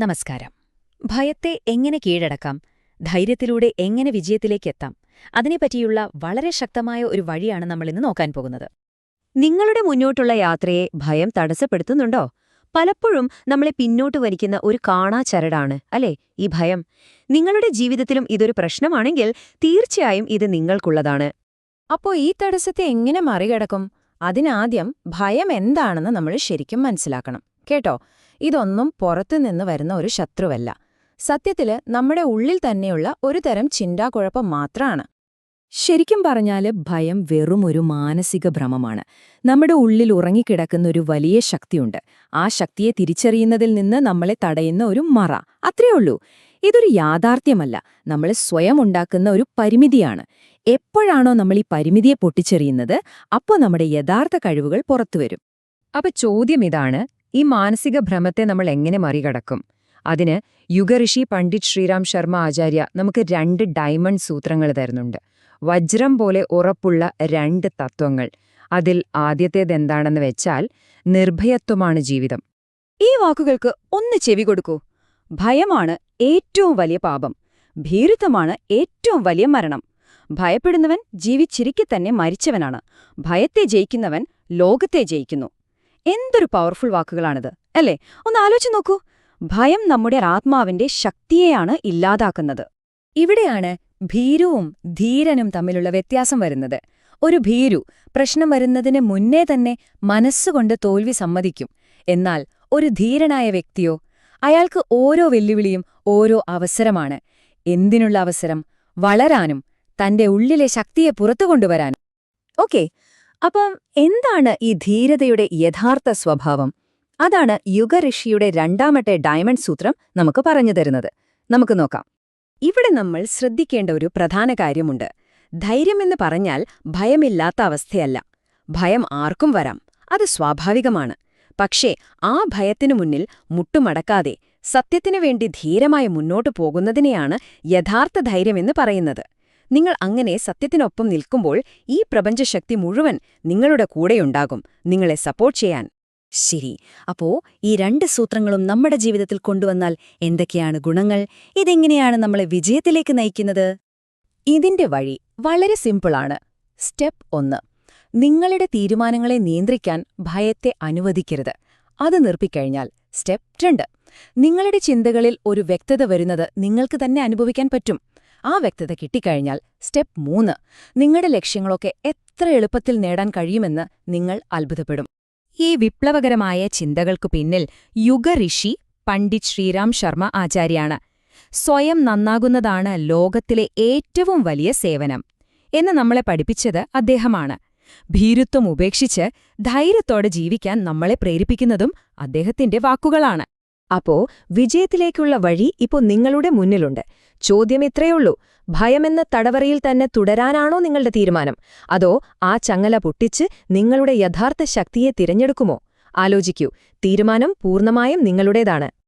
നമസ്കാരം. ഭയത്തെ എങ്ങനെ കീഴടക്കാം? ധൈര്യത്തിലൂടെ എങ്ങനെ വിജയത്തിലേക്കെത്താം? അതിനെപ്പറ്റിയുള്ള വളരെ ശക്തമായ ഒരു വഴിയാണ് നമ്മളിന്ന് നോക്കാൻ പോകുന്നത്. നിങ്ങളുടെ മുന്നോട്ടുള്ള യാത്രയെ ഭയം തടസ്സപ്പെടുത്തുന്നുണ്ടോ? പലപ്പോഴും നമ്മളെ പിന്നോട്ട് വലിക്കുന്ന ഒരു കാണാ ചരടാണ് അല്ലേ? ഈ ഭയം. നിങ്ങളുടെ ജീവിതത്തിലും ഇതൊരു പ്രശ്നമാണെങ്കിൽ തീർച്ചയായും ഇത് നിങ്ങൾക്കുള്ളതാണ്. അപ്പോൾ ഈ തടസ്സത്തെ എങ്ങനെ മറികടക്കും? അതിനാദ്യം ഭയം എന്താണെന്ന് നമ്മൾ ശരിക്കും മനസ്സിലാക്കണം. കേട്ടോ? ഇതൊന്നും പുറത്തുനിന്ന് വരുന്ന ഒരു ശത്രുവല്ല. സത്യത്തിൽ നമ്മുടെ ഉള്ളിൽ തന്നെയുള്ള ഒരു തരം ചിന്താക്കുഴപ്പം മാത്രമാണ് ശരിക്കും പറഞ്ഞാൽ ഭയം വെറും ഒരു മാനസിക ഭ്രമമാണ്. നമ്മുടെ ഉള്ളിൽ ഉറങ്ങിക്കിടക്കുന്ന ഒരു വലിയ ശക്തിയുണ്ട്. ആ ശക്തിയെ തിരിച്ചറിയുന്നതിൽ നിന്ന് നമ്മളെ തടയുന്ന ഒരു മറ. അത്രയേ ഉള്ളൂ. ഇതൊരു യാഥാർത്ഥ്യമല്ല. നമ്മൾ സ്വയം ഉണ്ടാക്കുന്ന ഒരു പരിമിതിയാണ്. എപ്പോഴാണോ നമ്മൾ ഈ പരിമിതിയെ പൊട്ടിച്ചെറിയുന്നത് അപ്പോൾ നമ്മുടെ യഥാർത്ഥ കഴിവുകൾ പുറത്തുവരും. അപ്പൊ ചോദ്യം ഇതാണ് ഈ മാനസിക ഭ്രമത്തെ നമ്മൾ എങ്ങനെ മറികടക്കും? അതിന് യുഗഋഷി പണ്ഡിറ്റ് ശ്രീറാം ശർമ്മ ആചാര്യ നമുക്ക് രണ്ട് ഡയമണ്ട് സൂത്രങ്ങൾ തരുന്നുണ്ട്. വജ്രം പോലെ ഉറപ്പുള്ള രണ്ട് തത്വങ്ങൾ. അതിൽ ആദ്യത്തേത് ആദ്യത്തേതെന്താണെന്ന് വെച്ചാൽ നിർഭയത്വമാണ് ജീവിതം. ഈ വാക്കുകൾക്ക് ഒന്ന് ചെവി കൊടുക്കൂ. ഭയമാണ് ഏറ്റവും വലിയ പാപം. ഭീരുത്വമാണ് ഏറ്റവും വലിയ മരണം. ഭയപ്പെടുന്നവൻ ജീവിച്ചിരിക്കെ തന്നെ മരിച്ചവനാണ്. ഭയത്തെ ജയിക്കുന്നവൻ ലോകത്തെ ജയിക്കുന്നു. എന്തൊരു പവർഫുൾ വാക്കുകളാണിത് അല്ലേ? ഒന്ന് ആലോചിച്ച് നോക്കൂ. ഭയം നമ്മുടെ ആത്മാവിന്റെ ശക്തിയെയാണ് ഇല്ലാതാക്കുന്നത്. ഇവിടെയാണ് ഭീരുവും ധീരനും തമ്മിലുള്ള വ്യത്യാസം വരുന്നത്. ഒരു ഭീരു പ്രശ്നം വരുന്നതിന് മുന്നേ തന്നെ മനസ്സുകൊണ്ട് തോൽവി സമ്മതിക്കും. എന്നാൽ ഒരു ധീരനായ വ്യക്തിയോ അയാൾക്ക് ഓരോ വെല്ലുവിളിയും ഓരോ അവസരമാണ്. എന്തിനുള്ള അവസരം? വളരാനും തന്റെ ഉള്ളിലെ ശക്തിയെ പുറത്തു കൊണ്ടുവരാനും. ഓക്കെ അപ്പം എന്താണ് ഈ ധീരതയുടെ യഥാർത്ഥ സ്വഭാവം? അതാണ് യുഗഋഷിയുടെ രണ്ടാമത്തെ ഡയമണ്ട് സൂത്രം നമുക്ക് പറഞ്ഞു തരുന്നത്. നമുക്ക് നോക്കാം. ഇവിടെ നമ്മൾ ശ്രദ്ധിക്കേണ്ട ഒരു പ്രധാന കാര്യമുണ്ട്. ധൈര്യമെന്ന് പറഞ്ഞാൽ ഭയമില്ലാത്ത അവസ്ഥയല്ല. ഭയം ആർക്കും വരാം. അത് സ്വാഭാവികമാണ്. പക്ഷേ ആ ഭയത്തിനു മുന്നിൽ മുട്ടുമടക്കാതെ സത്യത്തിനു വേണ്ടി ധീരമായി മുന്നോട്ടു പോകുന്നതിനെയാണ് യഥാർത്ഥ ധൈര്യമെന്ന് പറയുന്നത്. നിങ്ങൾ അങ്ങനെ സത്യത്തിനൊപ്പം നിൽക്കുമ്പോൾ ഈ പ്രപഞ്ചശക്തി മുഴുവൻ നിങ്ങളുടെ കൂടെയുണ്ടാകും. നിങ്ങളെ സപ്പോർട്ട് ചെയ്യാൻ. ശരി. അപ്പോ ഈ രണ്ട് സൂത്രങ്ങളും നമ്മുടെ ജീവിതത്തിൽ കൊണ്ടുവന്നാൽ എന്തൊക്കെയാണ് ഗുണങ്ങൾ? ഇതെങ്ങനെയാണ് നമ്മളെ വിജയത്തിലേക്ക് നയിക്കുന്നത്? ഇതിന്റെ വഴി വളരെ സിമ്പിളാണ് സ്റ്റെപ്പ് ഒന്ന്. നിങ്ങളുടെ തീരുമാനങ്ങളെ നിയന്ത്രിക്കാൻ ഭയത്തെ അനുവദിക്കരുത്. അത് നിർപ്പിക്കഴിഞ്ഞാൽ സ്റ്റെപ്പ് രണ്ട്. നിങ്ങളുടെ ചിന്തകളിൽ ഒരു വ്യക്തത വരുന്നത് നിങ്ങൾക്ക് തന്നെ അനുഭവിക്കാൻ പറ്റും. ആ വ്യക്തത കിട്ടിക്കഴിഞ്ഞാൽ സ്റ്റെപ്പ് മൂന്ന് നിങ്ങളുടെ ലക്ഷ്യങ്ങളൊക്കെ എത്ര എളുപ്പത്തിൽ നേടാൻ കഴിയുമെന്ന് നിങ്ങൾ അത്ഭുതപ്പെടും. ഈ വിപ്ലവകരമായ ചിന്തകൾക്കു പിന്നിൽ യുഗഋഷി പണ്ഡിറ്റ് ശ്രീരാം ശർമ്മ ആചാര്യാണ് സ്വയം നന്നാകുന്നതാണ് ലോകത്തിലെ ഏറ്റവും വലിയ സേവനം എന്ന് നമ്മളെ പഠിപ്പിച്ചത് അദ്ദേഹമാണ്. ഭീരുത്വം ഉപേക്ഷിച്ച് ധൈര്യത്തോടെ ജീവിക്കാൻ നമ്മളെ പ്രേരിപ്പിക്കുന്നതും അദ്ദേഹത്തിന്റെ വാക്കുകളാണ്. അപ്പോ വിജയത്തിലേക്കുള്ള വഴി ഇപ്പോ നിങ്ങളുടെ മുന്നിലുണ്ട്. ചോദ്യം ഇത്രയുള്ളൂ ഭയമെന്ന തടവറയിൽ തന്നെ തുടരാനാണോ നിങ്ങളുടെ തീരുമാനം? അതോ ആ ചങ്ങല പൊട്ടിച്ച് നിങ്ങളുടെ യഥാർത്ഥ ശക്തിയെ തിരഞ്ഞെടുക്കുമോ? ആലോചിക്കൂ. തീരുമാനം പൂർണമായും നിങ്ങളുടേതാണ്.